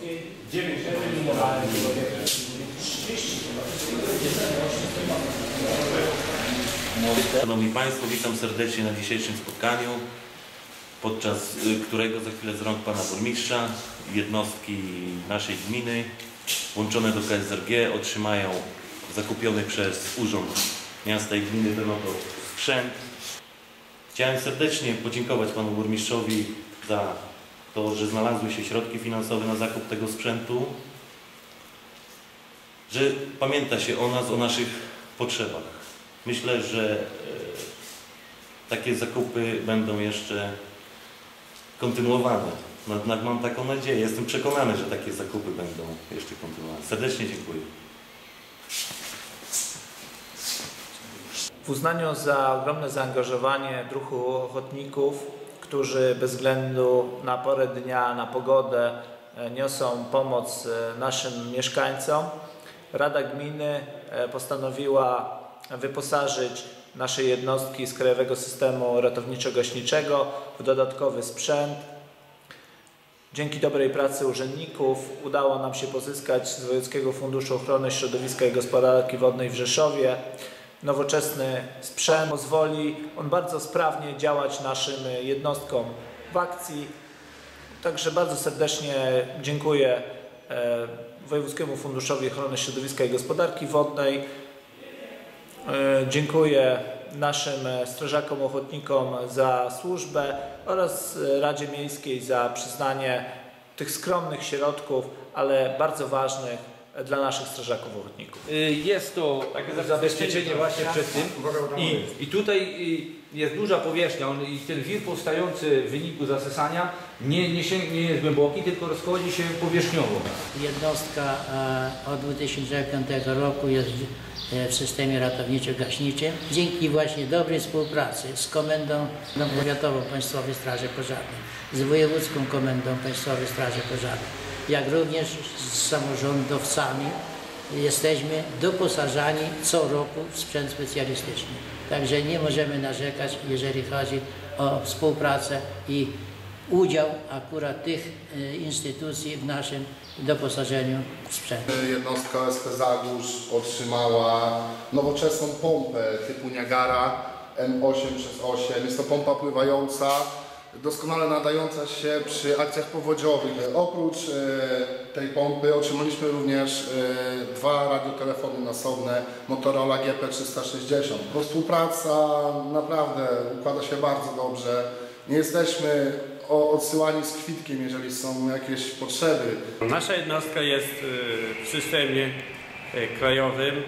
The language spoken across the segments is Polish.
Wojewódzkiej 9 eliminowałem tego 30 Szanowni Państwo, witam serdecznie na dzisiejszym spotkaniu, podczas y, którego za chwilę z rąk Pana Burmistrza. Jednostki naszej gminy włączone do KSRG otrzymają zakupiony przez Urząd Miasta i Gminy ten oto sprzęt. Chciałem serdecznie podziękować Panu Burmistrzowi za to, że znalazły się środki finansowe na zakup tego sprzętu, że pamięta się o nas, o naszych potrzebach. Myślę, że e, takie zakupy będą jeszcze kontynuowane. No, mam taką nadzieję, jestem przekonany, że takie zakupy będą jeszcze kontynuowane. Serdecznie dziękuję. W uznaniu za ogromne zaangażowanie druhu ochotników, którzy bez względu na porę dnia, na pogodę e, niosą pomoc e, naszym mieszkańcom, Rada Gminy e, postanowiła wyposażyć nasze jednostki z Krajowego Systemu Ratowniczo-Gaśniczego w dodatkowy sprzęt. Dzięki dobrej pracy urzędników udało nam się pozyskać z Wojewódzkiego Funduszu Ochrony Środowiska i Gospodarki Wodnej w Rzeszowie nowoczesny sprzęt. Pozwoli on bardzo sprawnie działać naszym jednostkom w akcji. Także bardzo serdecznie dziękuję e, Wojewódzkiemu Funduszowi Ochrony Środowiska i Gospodarki Wodnej. E, Dziękuję naszym strażakom ochotnikom za służbę oraz Radzie Miejskiej za przyznanie tych skromnych środków, ale bardzo ważnych dla naszych strażaków ochotników. Y, Jest to takie zabezpieczenie właśnie przed tym i, i tutaj y, jest duża powierzchnia on, i ten wir powstający w wyniku zasysania nie, nie, sięg, nie jest głęboki, tylko rozchodzi się powierzchniowo. Jednostka e, od 2005 roku jest w- e, w systemie ratowniczo-gaśniczym. Dzięki właśnie dobrej współpracy z Komendą Powiatową Państwowej Straży Pożarnej, z Wojewódzką Komendą Państwowej Straży Pożarnej, jak również z samorządowcami jesteśmy doposażani co roku w sprzęt specjalistyczny. Także nie możemy narzekać, jeżeli chodzi o współpracę i udział akurat tych e, instytucji w naszym doposażeniu w sprzęt. Jednostka SP Zagórz otrzymała nowoczesną pompę typu Niagara M8 przez 8. Jest to pompa pływająca, doskonale nadająca się przy akcjach powodziowych. Oprócz e, tej pompy otrzymaliśmy również e, dwa radiotelefony nasobne Motorola GP360. Bo współpraca naprawdę układa się bardzo dobrze. Nie jesteśmy odsyłani z kwitkiem, jeżeli są jakieś potrzeby. Nasza jednostka jest y, w systemie krajowym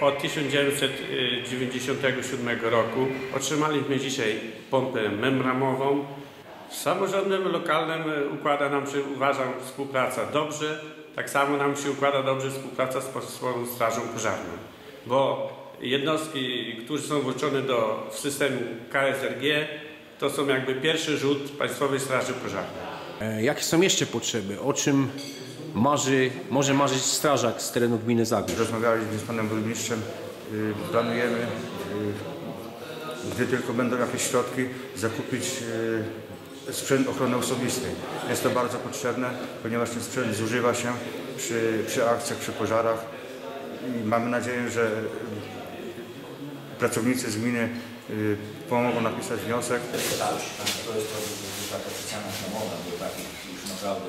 od 1997 roku. Otrzymaliśmy dzisiaj pompę membramową. Z samorządem lokalnym y, układa nam się, uważam, współpraca dobrze. Tak samo nam się układa dobrze współpraca z Państwową Strażą Pożarną, bo jednostki, które są włączone do systemu KSRG, to są jakby pierwszy rzut Państwowej Straży Pożarnej. E, Jakie są jeszcze potrzeby? O czym marzy, może marzyć strażak z terenu gminy Zagórz? Rozmawialiśmy z panem burmistrzem, y, planujemy, y, gdy tylko będą jakieś środki, zakupić y, sprzęt ochrony osobistej. Jest to bardzo potrzebne, ponieważ ten sprzęt zużywa się przy, przy akcjach, przy pożarach i mamy nadzieję, że pracownicy z gminy pomogą napisać wniosek. To jest taka specjalna namowa do takich już naprawdę